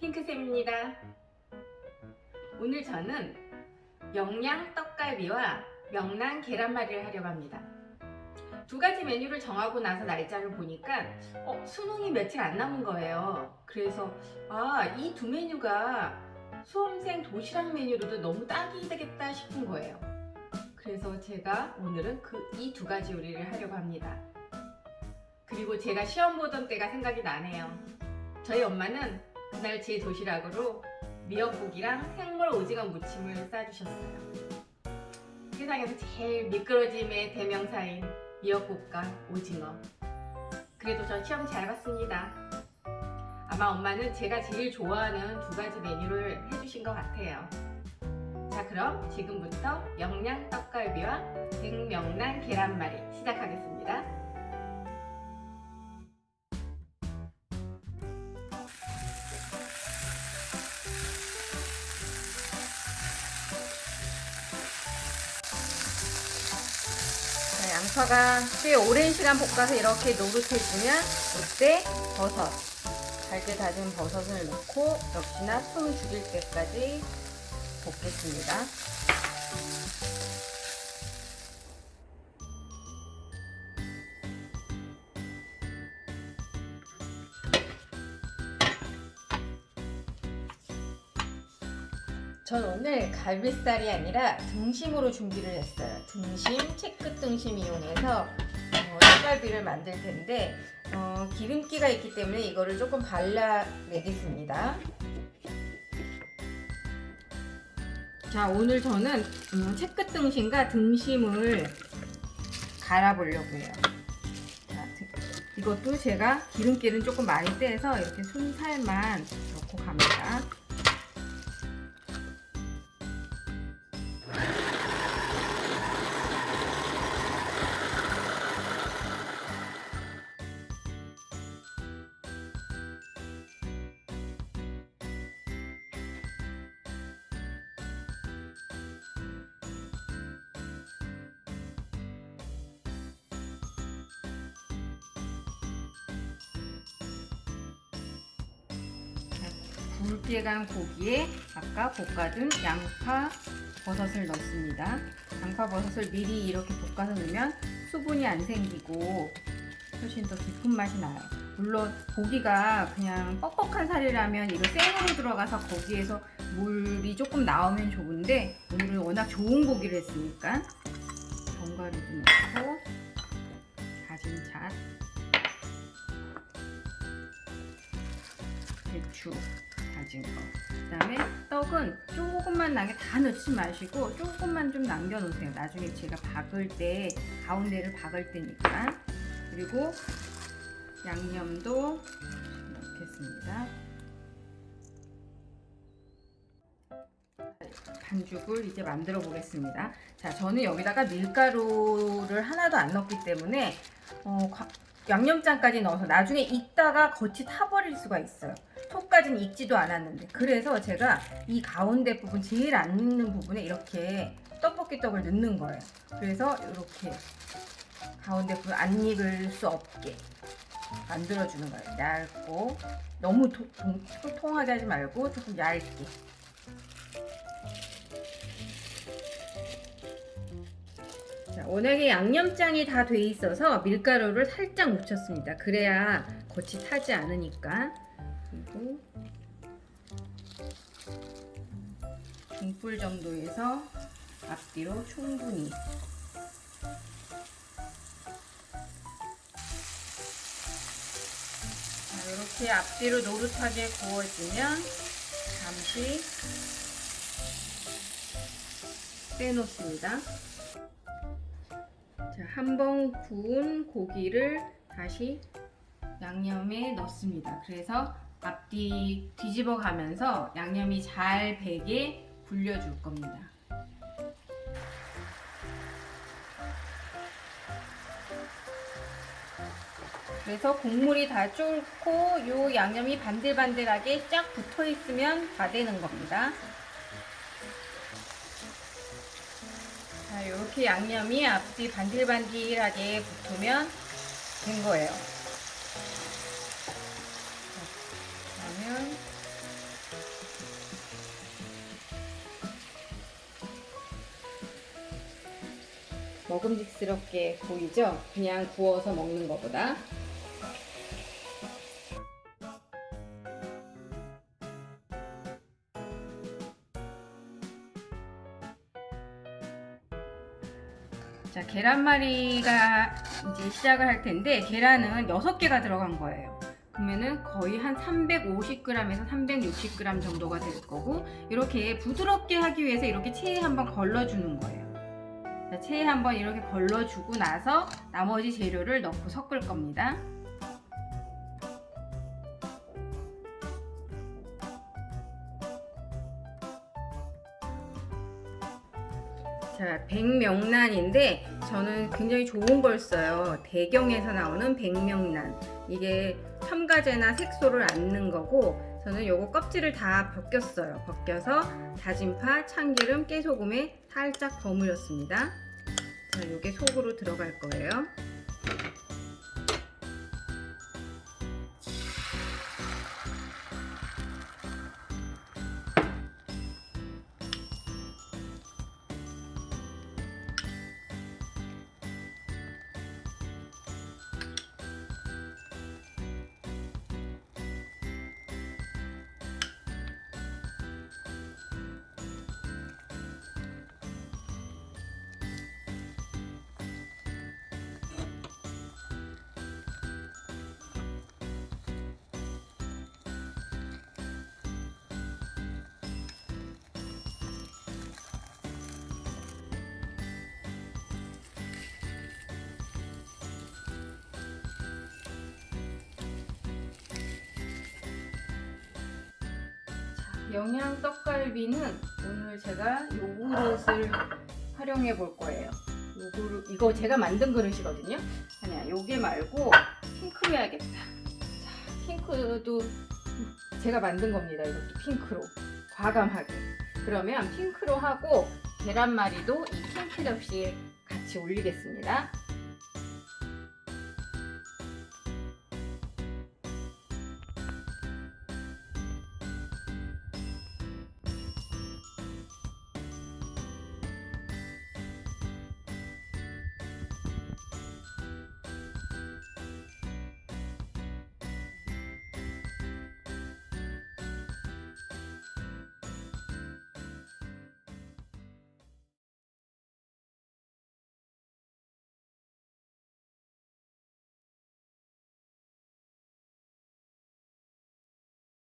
핑크쌤입니다. 오늘 저는 영양 떡갈비와 명란 계란말이를 하려고 합니다. 두 가지 메뉴를 정하고 나서 날짜를 보니까 어, 수능이 며칠 안 남은 거예요. 그래서 아, 이 두 메뉴가 수험생 도시락 메뉴로도 너무 딱이 되겠다 싶은 거예요. 그래서 제가 오늘은 그 이 두 가지 요리를 하려고 합니다. 그리고 제가 시험 보던 때가 생각이 나네요. 저희 엄마는 그날 제 도시락으로 미역국이랑 생물 오징어 무침을 싸주셨어요. 세상에서 제일 미끄러짐의 대명사인 미역국과 오징어. 그래도 저 시험 잘 봤습니다. 아마 엄마는 제가 제일 좋아하는 두 가지 메뉴를 해주신 것 같아요. 자, 그럼 지금부터 영양 떡갈비와 백명란 계란말이 시작하겠습니다. 양파가 꽤 오랜 시간 볶아서 이렇게 노릇해지면 이때 버섯, 잘게 다진 버섯을 넣고 역시나 숨 죽일 때까지 볶겠습니다. 전 오늘 갈비살이 아니라 등심으로 준비를 했어요. 등심, 채끝 등심 이용해서 어, 떡갈비를 만들 텐데 어, 기름기가 있기 때문에 이거를 조금 발라내겠습니다. 자, 오늘 저는 음, 채끝 등심과 등심을 갈아보려고 해요. 자, 등- 이것도 제가 기름기는 조금 많이 떼서 이렇게 순살만 넣고 갑니다. 굵게 간 고기에 아까 볶아둔 양파 버섯을 넣습니다. 양파 버섯을 미리 이렇게 볶아서 넣으면 수분이 안 생기고 훨씬 더 깊은 맛이 나요. 물론 고기가 그냥 뻑뻑한 살이라면 이거 생으로 들어가서 거기에서 물이 조금 나오면 좋은데 오늘은 워낙 좋은 고기를 했으니까 견과류도 넣고 다진 잣 배추 다진 거. 그다음에 떡은 조금만 나게 다 넣지 마시고 조금만 좀 남겨 놓으세요. 나중에 제가 박을 때 가운데를 박을 때니까. 그리고 양념도 넣겠습니다. 반죽을 이제 만들어 보겠습니다. 자, 저는 여기다가 밀가루를 하나도 안 넣기 때문에 어, 과- 양념장까지 넣어서 나중에 익다가 겉이 타버릴 수가 있어요. 속까지는 익지도 않았는데 그래서 제가 이 가운데 부분 제일 안 익는 부분에 이렇게 떡볶이 떡을 넣는 거예요. 그래서 이렇게 가운데 부분 안 익을 수 없게 만들어주는 거예요. 얇고 너무 도, 동, 통통하게 하지 말고 조금 얇게. 자, 워낙에 양념장이 다 돼 있어서 밀가루를 살짝 묻혔습니다. 그래야 겉이 타지 않으니까. 그리고 중불 정도에서 앞뒤로 충분히 자, 이렇게 앞뒤로 노릇하게 구워지면 잠시 빼놓습니다. 자, 한 번 구운 고기를 다시 양념에 넣습니다. 그래서 앞뒤 뒤집어 가면서 양념이 잘 배게 불려줄 겁니다. 그래서 국물이 다 쫄고 요 양념이 반들반들하게 쫙 붙어 있으면 다 되는 겁니다. 자, 이렇게 양념이 앞뒤 반들반들하게 붙으면 된 거예요. 먹음직스럽게 보이죠? 그냥 구워서 먹는 것보다. 자, 계란말이가 이제 시작을 할 텐데 계란은 6개가 들어간 거예요. 그러면은 거의 한 350g에서 360g 정도가 될 거고 이렇게 부드럽게 하기 위해서 이렇게 체에 한번 걸러주는 거예요. 자, 체에 한번 이렇게 걸러주고 나서 나머지 재료를 넣고 섞을 겁니다. 자, 백명란인데 저는 굉장히 좋은 걸 써요. 대경에서 나오는 백명란. 이게 첨가제나 색소를 안 넣은 거고 저는 요거 껍질을 다 벗겼어요. 벗겨서 다진 파, 참기름, 깨소금에 살짝 버무렸습니다. 자, 요게 속으로 들어갈 거예요. 영양 떡갈비는 오늘 제가 요 그릇을 활용해 볼 거예요. 요 그릇 이거 제가 만든 그릇이거든요. 아니야, 요게 말고 핑크로 해야겠다. 자, 핑크도 제가 만든 겁니다. 이것도 핑크로 과감하게. 그러면 핑크로 하고 계란말이도 이 핑크 접시에 같이 올리겠습니다.